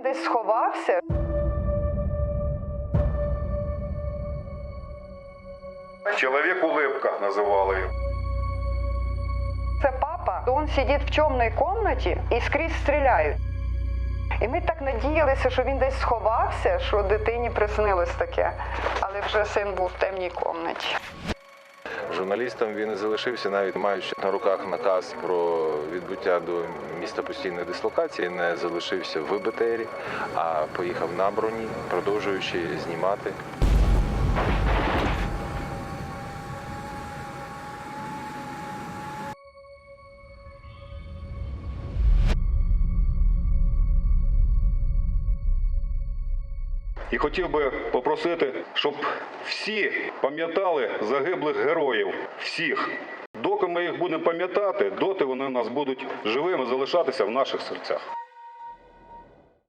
Він десь сховався. Чоловік улыбка називали його. Це папа, он сидить в темній кімнаті і скрізь стріляють. І ми так надіялися, що він десь сховався, що дитині приснилось таке. Але вже син був в темній кімнаті. Журналістом він залишився, навіть маючи на руках наказ про відбуття до міста постійної дислокації, не залишився в БТРі, а поїхав на броні, продовжуючи знімати. І хотів би попросити, щоб всі пам'ятали загиблих героїв, всіх. Доки ми їх будемо пам'ятати, доти вони у нас будуть живими залишатися в наших серцях.